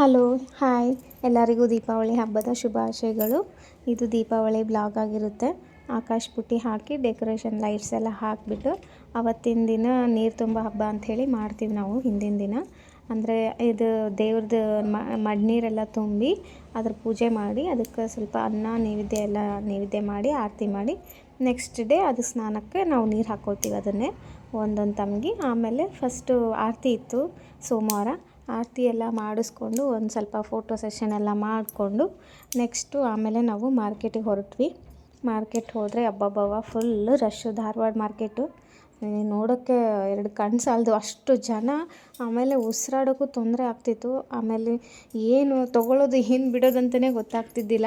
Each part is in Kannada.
Hello, hi. ಎಲ್ಲರಿಗೂ ದೀಪಾವಳಿ ಹಬ್ಬದ ಶುಭಾಶಯಗಳು. ಇದು ದೀಪಾವಳಿ ಬ್ಲಾಗ್ ಆಗಿರುತ್ತೆ. ಆಕಾಶ ಪುಟ್ಟಿ ಹಾಕಿ ಡೆಕೋರೇಷನ್ ಲೈಟ್ಸ್ ಎಲ್ಲ ಹಾಕಿಬಿಟ್ಟು ಅವತ್ತಿನ ದಿನ ನೀರು ತುಂಬ ಹಬ್ಬ ಅಂಥೇಳಿ ಮಾಡ್ತೀವಿ ನಾವು ಹಿಂದಿನ ದಿನ. ಅಂದರೆ ಇದು ದೇವ್ರದ್ದು ಮಡ್ನೀರೆಲ್ಲ ತುಂಬಿ ಅದ್ರ ಪೂಜೆ ಮಾಡಿ ಅದಕ್ಕೆ ಸ್ವಲ್ಪ ಅನ್ನ, ನೈವೇದ್ಯ ಎಲ್ಲ ನೈವೇದ್ಯ ಮಾಡಿ, ಆರತಿ ಮಾಡಿ ನೆಕ್ಸ್ಟ್ ಡೇ ಅದು ಸ್ನಾನಕ್ಕೆ ನಾವು ನೀರು ಹಾಕ್ಕೊಳ್ತೀವಿ ಅದನ್ನೇ ಒಂದೊಂದು ತಮ್ಗೆ. ಆಮೇಲೆ ಫಸ್ಟು ಆರತಿ ಇತ್ತು ಸೋಮವಾರ. ಆರತಿ ಎಲ್ಲ ಮಾಡಿಸ್ಕೊಂಡು ಒಂದು ಸ್ವಲ್ಪ ಫೋಟೋ ಸೆಷನ್ ಎಲ್ಲ ಮಾಡಿಕೊಂಡು ನೆಕ್ಸ್ಟು ಆಮೇಲೆ ನಾವು ಮಾರ್ಕೆಟಿಗೆ ಹೊರಟ್ವಿ. ಮಾರ್ಕೆಟ್ ಹೋದರೆ ಅಬ್ಬಬ್ಬವ್ವ ಫುಲ್ಲು ರಶ್ಶು ಧಾರವಾಡ ಮಾರ್ಕೆಟು ನೋಡೋಕ್ಕೆ ಎರಡು ಕಣ್ಣು ಸಾಲದು ಅಷ್ಟು ಜನ ಆಮೇಲೆ ಉಸಿರಾಡೋಕ್ಕೂ ತೊಂದರೆ ಆಗ್ತಿತ್ತು. ಆಮೇಲೆ ಏನು ತೊಗೊಳ್ಳೋದು, ಏನು ಬಿಡೋದಂತಲೇ ಗೊತ್ತಾಗ್ತಿದ್ದಿಲ್ಲ.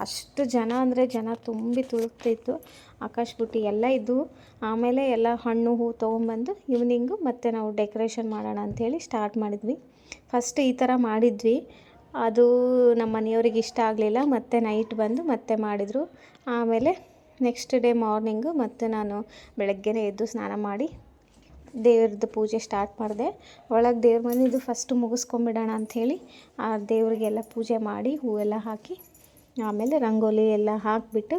ಅಷ್ಟು ಜನ ಅಂದರೆ ಜನ ತುಂಬಿ ತುಳುಕ್ತಿತ್ತು. ಆಕಾಶ ಬುಟ್ಟಿ ಎಲ್ಲ ಇದ್ದವು ಆಮೇಲೆ ಎಲ್ಲ ಹಣ್ಣು, ಹೂ ತೊಗೊಂಬಂದು ಈವ್ನಿಂಗು ಮತ್ತು ನಾವು ಡೆಕೋರೇಷನ್ ಮಾಡೋಣ ಅಂಥೇಳಿ ಸ್ಟಾರ್ಟ್ ಮಾಡಿದ್ವಿ. ಫಸ್ಟ್ ಈ ಥರ ಮಾಡಿದ್ವಿ. ಅದು ನಮ್ಮ ಮನೆಯವ್ರಿಗೆ ಇಷ್ಟ ಆಗಲಿಲ್ಲ. ಮತ್ತು ನೈಟ್ ಬಂದು ಮತ್ತೆ ಮಾಡಿದರು. ಆಮೇಲೆ ನೆಕ್ಸ್ಟ್ ಡೇ ಮಾರ್ನಿಂಗು ಮತ್ತು ನಾನು ಬೆಳಗ್ಗೆನೇ ಎದ್ದು ಸ್ನಾನ ಮಾಡಿ ದೇವ್ರದ್ದು ಪೂಜೆ ಸ್ಟಾರ್ಟ್ ಮಾಡಿದೆ. ಒಳಗೆ ದೇವ್ರ ಮನೆದು ಫಸ್ಟು ಮುಗಿಸ್ಕೊಂಬಿಡೋಣ ಅಂಥೇಳಿ ಆ ದೇವರಿಗೆಲ್ಲ ಪೂಜೆ ಮಾಡಿ ಹೂವೆಲ್ಲ ಹಾಕಿ, ಆಮೇಲೆ ರಂಗೋಲಿ ಎಲ್ಲ ಹಾಕಿಬಿಟ್ಟು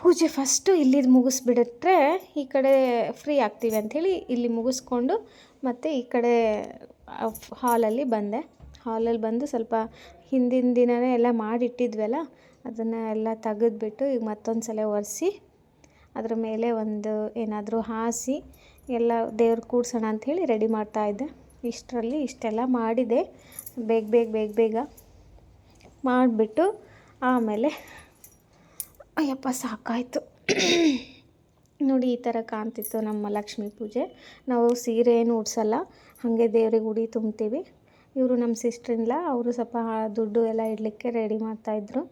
ಪೂಜೆ ಫಸ್ಟು ಇಲ್ಲಿದು ಮುಗಿಸ್ಬಿಟ್ರೆ ಈ ಕಡೆ ಫ್ರೀ ಆಗ್ತೀವಿ ಅಂಥೇಳಿ ಇಲ್ಲಿ ಮುಗಿಸ್ಕೊಂಡು ಮತ್ತು ಈ ಕಡೆ ಹಾಲಲ್ಲಿ ಬಂದೆ. ಹಾಲಲ್ಲಿ ಬಂದು ಸ್ವಲ್ಪ ಹಿಂದಿನ ದಿನವೇ ಎಲ್ಲ ಮಾಡಿಟ್ಟಿದ್ವಲ್ಲ, ಅದನ್ನು ಎಲ್ಲ ತೆಗೆದ್ಬಿಟ್ಟು ಈಗ ಮತ್ತೊಂದು ಸಲ ಒರೆಸಿ, ಅದ್ರ ಮೇಲೆ ಒಂದು ಏನಾದರೂ ಹಾಸಿ ಎಲ್ಲ ದೇವ್ರು ಕೂಡ್ಸೋಣ ಅಂಥೇಳಿ ರೆಡಿ ಮಾಡ್ತಾಯಿದ್ದೆ ಇಷ್ಟರಲ್ಲಿ ಇಷ್ಟೆಲ್ಲ ಮಾಡಿದೆ. ಬೇಗ ಬೇಗ ಬೇಗ ಬೇಗ ಮಾಡಿಬಿಟ್ಟು ಆಮೇಲೆ ಅಯ್ಯಪ್ಪ ಸಾಕಾಯಿತು. ನೋಡಿ ಈ ಥರ ಕಾಣ್ತಿತ್ತು ನಮ್ಮ ಲಕ್ಷ್ಮೀ ಪೂಜೆ. ನಾವು ಸೀರೆ ಏನು ಉಡ್ಸಲ್ಲ, ಹಾಗೆ ದೇವ್ರಿಗೆ ಉಡಿ ತುಂಬ್ತೀವಿ. ಇವರು ನಮ್ಮ ಸಿಸ್ಟ್ರಿನ್ಲ ಅವರು ಸ್ವಲ್ಪ ದುಡ್ಡು ಎಲ್ಲ ಇಡಲಿಕ್ಕೆ ರೆಡಿ ಮಾಡ್ತಾಯಿದ್ರು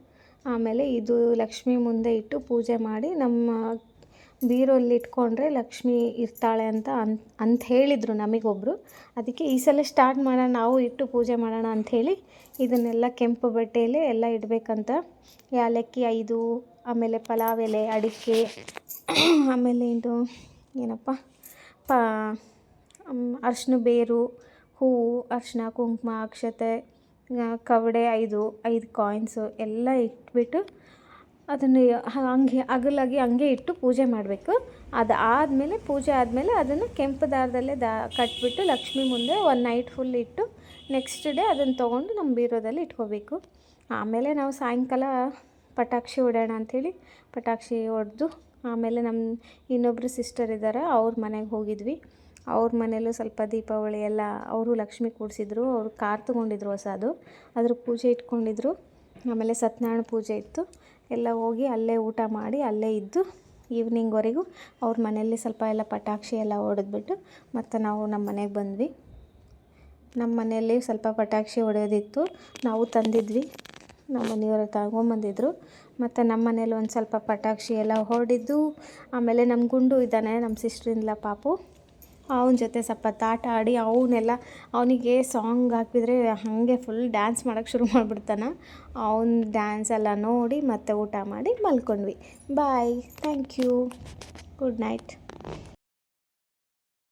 ಆಮೇಲೆ ಇದು ಲಕ್ಷ್ಮಿ ಮುಂದೆ ಇಟ್ಟು ಪೂಜೆ ಮಾಡಿ ನಮ್ಮ ಬೀರಲ್ಲಿ ಇಟ್ಕೊಂಡ್ರೆ ಲಕ್ಷ್ಮಿ ಇರ್ತಾಳೆ ಅಂತ ಅಂತ ಅಂತ ಹೇಳಿದರು ನಮಗೊಬ್ಬರು ಅದಕ್ಕೆ ಈ ಸಲ ಸ್ಟಾರ್ಟ್ ಮಾಡೋಣ, ನಾವು ಇಟ್ಟು ಪೂಜೆ ಮಾಡೋಣ ಅಂಥೇಳಿ ಇದನ್ನೆಲ್ಲ ಕೆಂಪು ಬಟ್ಟೆಯಲ್ಲಿ ಎಲ್ಲ ಇಡಬೇಕಂತ. ಏಲಕ್ಕಿ ಐದು, ಆಮೇಲೆ ಪಲಾವ್ ಎಲೆ, ಅಡಿಕೆ, ಆಮೇಲೆ ಇದು ಏನಪ್ಪ, ಪ ಅರ್ಶಿನ ಬೇರು ಹೂವು ಅರ್ಶಿನ ಕುಂಕುಮ, ಅಕ್ಷತೆ ಕವಡೆ, ಐದು ಐದು ಕಾಯಿನ್ಸು ಎಲ್ಲ ಇಟ್ಬಿಟ್ಟು ಅದನ್ನು ಹಂಗೆ ಅಗಲಾಗಿ ಹಂಗೆ ಇಟ್ಟು ಪೂಜೆ ಮಾಡಬೇಕು. ಅದು ಆದಮೇಲೆ ಪೂಜೆ ಆದಮೇಲೆ ಅದನ್ನು ಕೆಂಪು ದಾರದಲ್ಲೇ ದಾ, ಕಟ್ಬಿಟ್ಟು ಲಕ್ಷ್ಮಿ ಮುಂದೆ ಒಂದು ನೈಟ್ ಫುಲ್ ಇಟ್ಟು ನೆಕ್ಸ್ಟ್ ಡೇ ಅದನ್ನು ತೊಗೊಂಡು ನಮ್ಮ ಬೀರೋದಲ್ಲಿ ಇಟ್ಕೋಬೇಕು. ಆಮೇಲೆ ನಾವು ಸಾಯಂಕಾಲ ಪಟಾಕ್ಷಿ ಹೊಡೋಣ ಅಂಥೇಳಿ ಪಟಾಕ್ಷಿ ಹೊಡೆದು ಆಮೇಲೆ ನಮ್ಮ ಇನ್ನೊಬ್ಬರು ಸಿಸ್ಟರ್ ಇದ್ದಾರೆ, ಅವ್ರ ಮನೆಗೆ ಹೋಗಿದ್ವಿ. ಅವ್ರ ಮನೇಲೂ ಸ್ವಲ್ಪ ದೀಪಾವಳಿ ಎಲ್ಲ ಅವರು ಲಕ್ಷ್ಮಿ ಕೂಡಿಸಿದ್ರು, ಅವರು ಕಾರ್ ತೊಗೊಂಡಿದ್ರು ಹೊಸದು, ಅದ್ರ ಪೂಜೆ ಇಟ್ಕೊಂಡಿದ್ರು. ಆಮೇಲೆ ಸತ್ಯನಾರಾಯಣ ಪೂಜೆ ಇತ್ತು. ಎಲ್ಲ ಹೋಗಿ ಅಲ್ಲೇ ಊಟ ಮಾಡಿ ಅಲ್ಲೇ ಇದ್ದು ಈವ್ನಿಂಗ್ವರೆಗೂ ಅವ್ರ ಮನೆಯಲ್ಲಿ ಸ್ವಲ್ಪ ಎಲ್ಲ ಪಟಾಕ್ಷಿ ಎಲ್ಲ ಹೊಡೆದ್ಬಿಟ್ಟು ಮತ್ತು ನಾವು ನಮ್ಮ ಮನೆಗೆ ಬಂದ್ವಿ. ನಮ್ಮ ಮನೆಯಲ್ಲಿ ಸ್ವಲ್ಪ ಪಟಾಕ್ಷಿ ಹೊಡೆಯೋದಿತ್ತು ನಾವು ತಂದಿದ್ವಿ. ನಮ್ಮ ಮನೆಯವರು ತಗೊಂಬಂದಿದ್ರು ಮತ್ತು ನಮ್ಮ ಮನೇಲಿ ಒಂದು ಸ್ವಲ್ಪ ಪಟಾಕ್ಷಿ ಎಲ್ಲ ಹೊಡೆದು ಆಮೇಲೆ ನಮ್ಮ ಗುಂಡು ಇದ್ದಾನೆ, ನಮ್ಮ ಸಿಸ್ಟ್ರಿನ್ಲ ಪಾಪು. ಅವನ ಜೊತೆ ಸ್ವಲ್ಪ ಆಟ ಆಡಿ ಅವನ್ನೆಲ್ಲ ಅವನಿಗೆ ಸಾಂಗ್ ಹಾಕಿದರೆ ಹಾಗೆ ಫುಲ್ ಡ್ಯಾನ್ಸ್ ಮಾಡೋಕ್ಕೆ ಶುರು ಮಾಡಿಬಿಡ್ತಾನೆ. ಅವನ ಡ್ಯಾನ್ಸ್ ಎಲ್ಲ ನೋಡಿ ಮತ್ತೆ ಊಟ ಮಾಡಿ ಮಲ್ಕೊಂಡ್ವಿ. Bye thank you good night